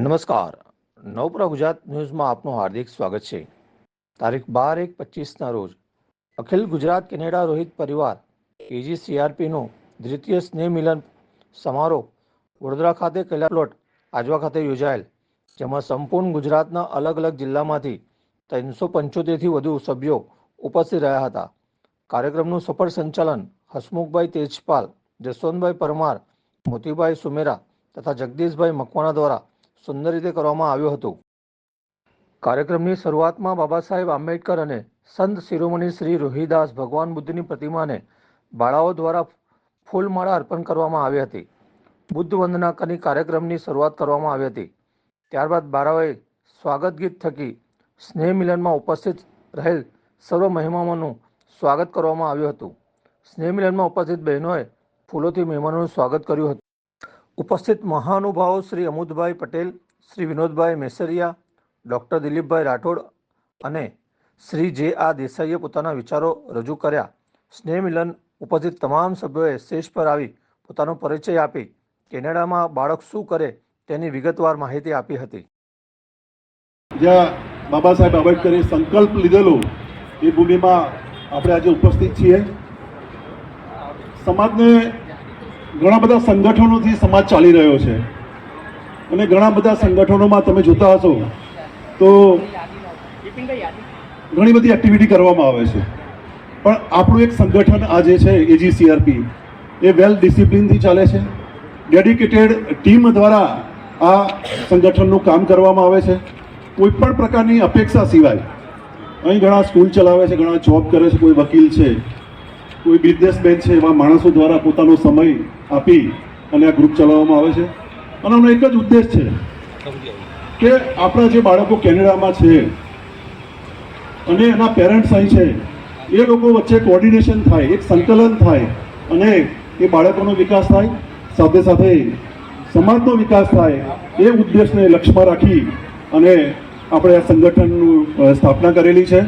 નમસ્કાર. નવપ્ર ગુજરાત ન્યૂઝમાં આપનું હાર્દિક સ્વાગત છે. તારીખ બાર એક પચીસના રોજ અખિલ ગુજરાત કેનેડા રોહિત પરિવાર એજીસીઆરપીનો દ્વિતીય સ્નેહ મિલન સમારોહ વડોદરા ખાતે પ્લોટ આજવા ખાતે યોજાયેલ, જેમાં સંપૂર્ણ ગુજરાતના અલગ અલગ જિલ્લામાંથી ત્રણસો પંચોતેરથી વધુ સભ્યો ઉપસ્થિત રહ્યા હતા. કાર્યક્રમનું સફળ સંચાલન હસમુખભાઈ તેજપાલ, જસવંતભાઈ પરમાર, મોતીભાઈ સુમેરા તથા જગદીશભાઈ મકવાણા દ્વારા સુંદર રીતે કરવામાં આવ્યું હતું. કાર્યક્રમની શરૂઆતમાં બાબા સાહેબ આંબેડકર અને સંત શિરોમણી શ્રી રોહિદાસ ભગવાન બુદ્ધની પ્રતિમાને બાળાઓ દ્વારા ફૂલમાળા અર્પણ કરવામાં આવી હતી. બુદ્ધ વંદના કરી કાર્યક્રમની શરૂઆત કરવામાં આવી હતી. ત્યારબાદ બાળાઓએ સ્વાગત ગીત થકી સ્નેહ મિલનમાં ઉપસ્થિત રહેલ સર્વ મહેમાનોનું સ્વાગત કરવામાં આવ્યું હતું. સ્નેહ મિલનમાં ઉપસ્થિત બહેનોએ ફૂલોથી મહેમાનોનું સ્વાગત કર્યું હતું. ઉપસ્થિત મહાનુભાવો શ્રી અમુદભાઈ પટેલ, શ્રી વિનોદભાઈ મેસરિયા, ડૉક્ટર દિલીપભાઈ રાઠોડ અને શ્રી જે આ દેસાઈએ પોતાના વિચારો રજૂ કર્યા. સ્નેહ મિલન ઉપસ્થિત તમામ સભ્યોએ સ્ટેજ પર આવી પોતાનો પરિચય આપી કેનેડામાં બાળક શું કરે તેની વિગતવાર માહિતી આપી હતી. જ્યાં બાબા સાહેબ આંબેડકરે સંકલ્પ લીધેલો એ ભૂમિમાં આપણે આજે ઉપસ્થિત છીએ. સમાજને ઘણા બધા સંગઠનોથી સમાજ ચાલી રહ્યો છે. અને ઘણા બધા સંગઠનોમાં તમે જોતા હશો તો ઘણી બધી એક્ટિવિટી કરવામાં આવે છે. પણ આપણું એક સંગઠન આ જે છે એજીસીઆરપી એ વેલ ડિસિપ્લિનથી ચાલે છે. ડેડિકેટેડ ટીમ દ્વારા આ સંગઠનનું કામ કરવામાં આવે છે. કોઈ પણ પ્રકારની અપેક્ષા સિવાય. અહીં ઘણા સ્કૂલ ચલાવે છે, ઘણા જોબ કરે છે, કોઈ વકીલ છે. કોઈ બિઝનેસમેન છે, એવા માણસો દ્વારા પોતાનો સમય આપી અને આ ગ્રુપ ચલાવવામાં આવે છે. અને આનો એક જ ઉદ્દેશ છે કે આપણા જે બાળકો કેનેડામાં છે અને એના પેરેન્ટ્સ અહીં છે, એ લોકો વચ્ચે કોર્ડિનેશન થાય, એક સંકલન થાય અને એ બાળકોનો વિકાસ થાય, સાથે સાથે સમાજનો વિકાસ થાય, એ ઉદ્દેશને લક્ષ્યમાં રાખી અને આપણે આ સંગઠનનું સ્થાપના કરેલી છે.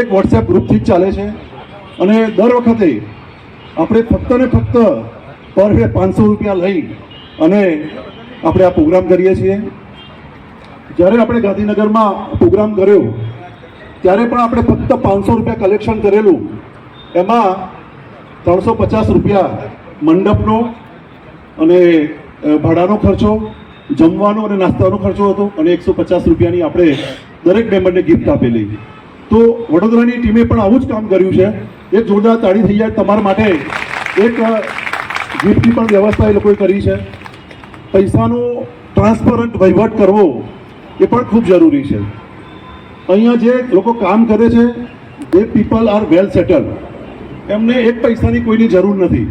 એક વોટ્સએપ ગ્રુપથી જ ચાલે છે. અને દર વખતે આપણે ફક્ત ને ફક્ત પર હે પાંચસો રૂપિયા લઈ અને આપણે આ પ્રોગ્રામ કરીએ છીએ. જ્યારે આપણે ગાંધીનગરમાં પ્રોગ્રામ કર્યો, ત્યારે પણ આપણે ફક્ત પાંચસો રૂપિયા કલેક્શન કરેલું. એમાં ત્રણસો પચાસ રૂપિયા મંડપનો અને ભાડાનો ખર્ચો, જમવાનો અને નાસ્તાનો ખર્ચો હતો અને એકસો પચાસ રૂપિયાની આપણે દરેક મેમ્બરને ગિફ્ટ આપેલી. તો વડોદરાની ટીમે પણ આવું જ કામ કર્યું છે. એક જોરદાર તાળી થઈ જાય તમારા માટે. એક ગિફ્ટની પણ વ્યવસ્થા એ લોકોએ કરી છે. પૈસાનો ટ્રાન્સપરન્ટ વહીવટ કરવો એ પણ ખૂબ જરૂરી છે. અહીંયા જે લોકો કામ કરે છે જે પીપલ આર વેલ સેટલ. એમને એક પૈસાની કોઈની જરૂર નથી.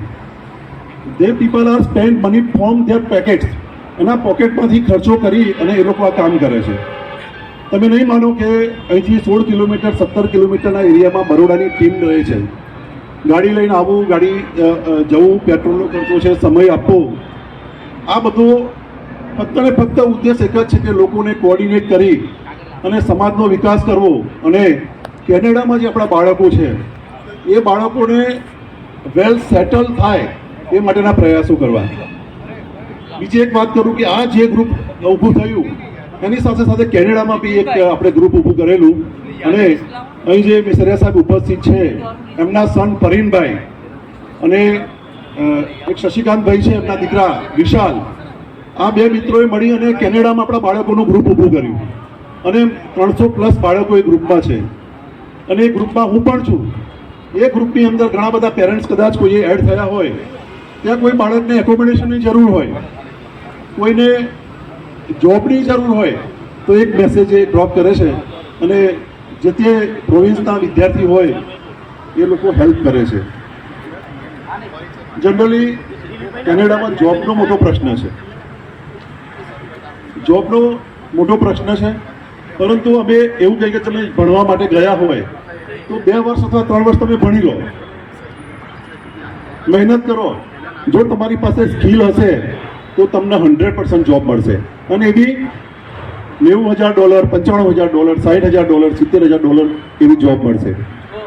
They people are spend money from their pockets. એના પોકેટમાંથી ખર્ચો કરી અને એ લોકો આ કામ કરે છે. તમે નહીં માનો કે અહીંથી સોળ કિલોમીટર, સત્તર કિલોમીટરના એરિયામાં બરોડાની ટીમ રહે છે. ગાડી લઈને આવવું ગાડી જવું, પેટ્રોલનો ખર્ચો છે, સમય આપવો આ બધો ફક્ત ને ફક્ત ઉદ્દેશ એક જ છે કે લોકોને કોર્ડિનેટ કરી અને સમાજનો વિકાસ કરવો. અને કેનેડામાં જે આપણા બાળકો છે, એ બાળકોને વેલ સેટલ થાય એ માટેના પ્રયાસો કરવા. બીજી એક વાત કરું કે આ જે ગ્રુપ ઊભું થયું એની સાથે સાથે કેનેડામાં બી એક આપણે ગ્રુપ ઊભું કરેલું. અને અહીં જે મિસરિયા સાહેબ ઉપસ્થિત છે, એમના સન પરીનભાઈ અને એક શશિકાંતભાઈ છે એમના દીકરા વિશાલ. આ બે મિત્રોએ મળી અને કેનેડામાં આપણા બાળકોનું ગ્રુપ ઊભું કર્યું. અને ત્રણસો પ્લસ બાળકો એ ગ્રુપમાં છે. અને એ ગ્રુપમાં હું પણ છું. એ ગ્રુપની અંદર ઘણા બધા પેરેન્ટ્સ કદાચ કોઈ એડ થયા હોય. ત્યાં કોઈ બાળકને એકોમોડેશનની જરૂર હોય. કોઈને જોબની જરૂર હોય તો એક મેસેજ એ ડ્રોપ કરે છે. અને જે તે પ્રોવિન્સના વિદ્યાર્થી હોય, એ લોકો હેલ્પ કરે છે. જનરલી કેનેડામાં જોબનો મોટો પ્રશ્ન છે. જોબનો મોટો પ્રશ્ન છે. પરંતુ અમે એવું કહીએ કે તમે ભણવા માટે ગયા હોય, તો બે વર્ષ અથવા ત્રણ વર્ષ તમે ભણી લો. મહેનત કરો. જો તમારી પાસે સ્કિલ હશે તો તમને હંડ્રેડ પર્સન્ટ જોબ મળશે. અને એ બી નેવું હજાર ડોલર, પંચાણું હજાર ડોલર સાઠ હજાર ડોલર, સિત્તેર હજાર ડોલર એવી જોબ મળશે.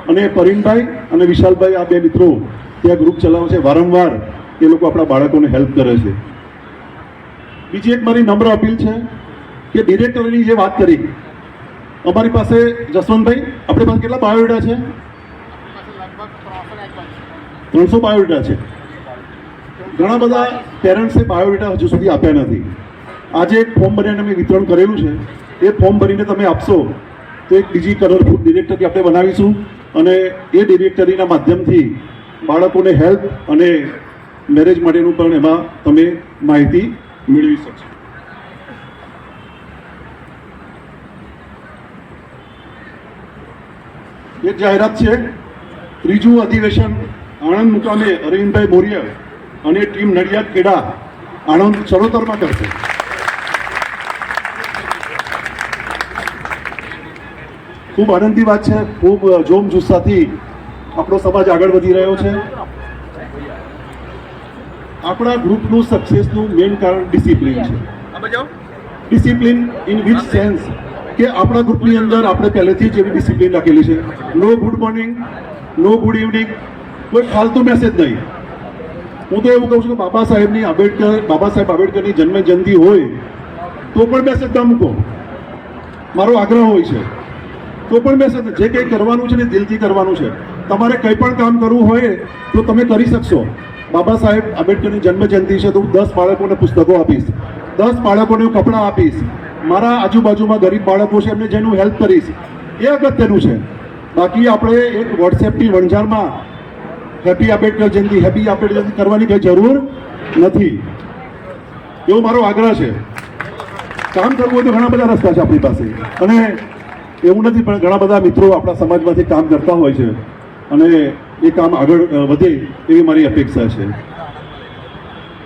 અને પરીનભાઈ અને વિશાલભાઈ આ બે મિત્રો ત્યાં ગ્રુપ ચલાવે છે વારંવાર એ લોકો આપણા બાળકોને હેલ્પ કરે છે. બીજી એક મારી નમ્ર અપીલ છે કે ડિરેક્ટરની જે વાત કરી, અમારી પાસે જસવંતભાઈ, આપણી પાસે કેટલા બાયોડેટા છે? ત્રણસો બાયોડેટા છે. ઘણા બધા પેરેન્ટ્સે બાયોડેટા હજુ સુધી આપ્યા નથી. આજે એક ફોર્મ ભરીને અમે વિતરણ કરેલું છે. એ ફોર્મ ભરીને તમે આપશો, તો એક બીજી કલરફૂલ ડિરેક્ટરી આપણે બનાવીશું અને એ ડિરેક્ટરીના માધ્યમથી બાળકોને હેલ્પ અને મેરેજ માટેનું પણ એમાં તમે માહિતી મેળવી શકશો. એક જાહેરાત છે. ત્રીજું અધિવેશન આણંદ મુકામે અરવિંદભાઈ બોરિયા અને ટીમ નડિયાદ કેડા આણંદ ચરોતરમાં કરશે ખૂબ આનંદની વાત છે. ખૂબ જોમ જુસ્સાથી આપણો સમાજ આગળ વધી રહ્યો છે. આપણા ગ્રુપનું સક્સેસનું મેઇન કારણ ડિસિપ્લિન છે. ડિસિપ્લિન ઇન વિચ સેન્સ કે આપણા ગ્રુપની અંદર આપણે પહેલેથી જ એવી ડિસિપ્લિન રાખેલી છે. No good morning no good evening કોઈ ફાલતુ મેસેજ નહીં. હું તો એવું કહું છું કે બાબા સાહેબની આંબેડકર, બાબા સાહેબ આંબેડકરની જન્મ જયંતિ હોય, તો પણ મેસેજ ના મૂકો. મારો આગ્રહ હોય છે. તો પણ મેસેજ જે કંઈ કરવાનું છે ને દિલથી કરવાનું છે. તમારે કંઈ પણ કામ કરવું હોય, તો તમે કરી શકશો. બાબા સાહેબ આંબેડકરની જન્મ જયંતિ છે, તો હું દસ બાળકોને પુસ્તકો આપીશ. દસ બાળકોને હું કપડાં આપીશ. મારા આજુબાજુમાં ગરીબ બાળકો છે, એમને જેનું હેલ્પ કરીશ. એ અગત્યનું છે. બાકી આપણે એક વોટ્સએપની વણઝારમાં હેપી આંબેડકર જયંતિ હેપી આંબેડકર જયંતિ કરવાની કંઈ જરૂર નથી. એવો મારો આગ્રહ છે. કામ કરવું હોય તો ઘણા બધા રસ્તા છે આપણી પાસે. અને એવું નથી, પણ ઘણા બધા મિત્રો આપણા સમાજમાંથી કામ કરતા હોય છે. અને એ કામ આગળ વધે એવી મારી અપેક્ષા છે.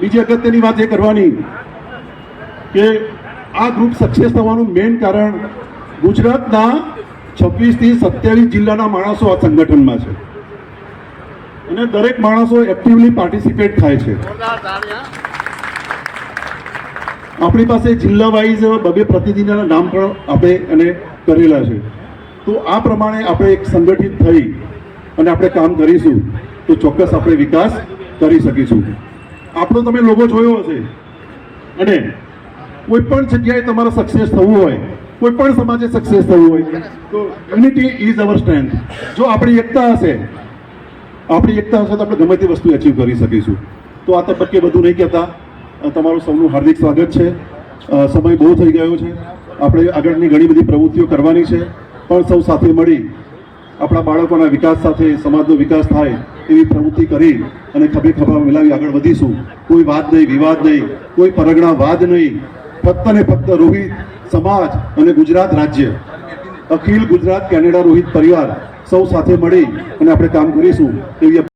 બીજી અગત્યની વાત એ કરવાની કે આ ગ્રુપ સક્સેસ થવાનું મેઇન કારણ ગુજરાતના છવ્વીસથી સત્યાવીસ જિલ્લાના માણસો આ સંગઠનમાં છે. અને દરેક માણસો એક્ટિવલી પાર્ટિસિપેટ થાય છે. આપણી પાસે જિલ્લા વાઇઝ બબે પ્રતિનિધિના નામ પણ આપણે એને કરેલા છે. તો આ પ્રમાણે આપણે એક સંગઠિત થઈ અને આપણે કામ કરીશું તો ચોક્કસ આપણે વિકાસ કરી શકીશું. આપણો તમે લોગો જોયો હશે. અને કોઈ પણ જગ્યાએ તમારે સક્સેસ થવું હોય કોઈ પણ સમાજે સક્સેસ થવું હોય તો યુનિટી ઇઝ અવર સ્ટ્રેન્થ જો આપણી એકતા હશે આપણી એકતા હશે તો આપણે ગમે તે વસ્તુ અચીવ કરી શકીશું. તો આ તબક્કે બધું નહીં કહેતા. તમારું સૌનું હાર્દિક સ્વાગત છે. સમય બહુ થઈ ગયો છે. આપણે આગળની ઘણી બધી પ્રવૃત્તિઓ કરવાની છે. પણ સૌ સાથે મળી આપણા બાળકોના વિકાસ સાથે, સમાજનો વિકાસ થાય એવી પ્રવૃત્તિ કરી અને ખભે ખભા મિલાવી આગળ વધીશું. કોઈ વાદ નહીં, વિવાદ નહીં, કોઈ પરગણા, વાદ નહીં. ફક્ત ને ફક્ત રોહિત સમાજ અને ગુજરાત રાજ્ય. અખિલ ગુજરાત કેનેડા રોહિત પરિવાર સૌ સાથે મળી અને આપણે કામ કરીશું એવી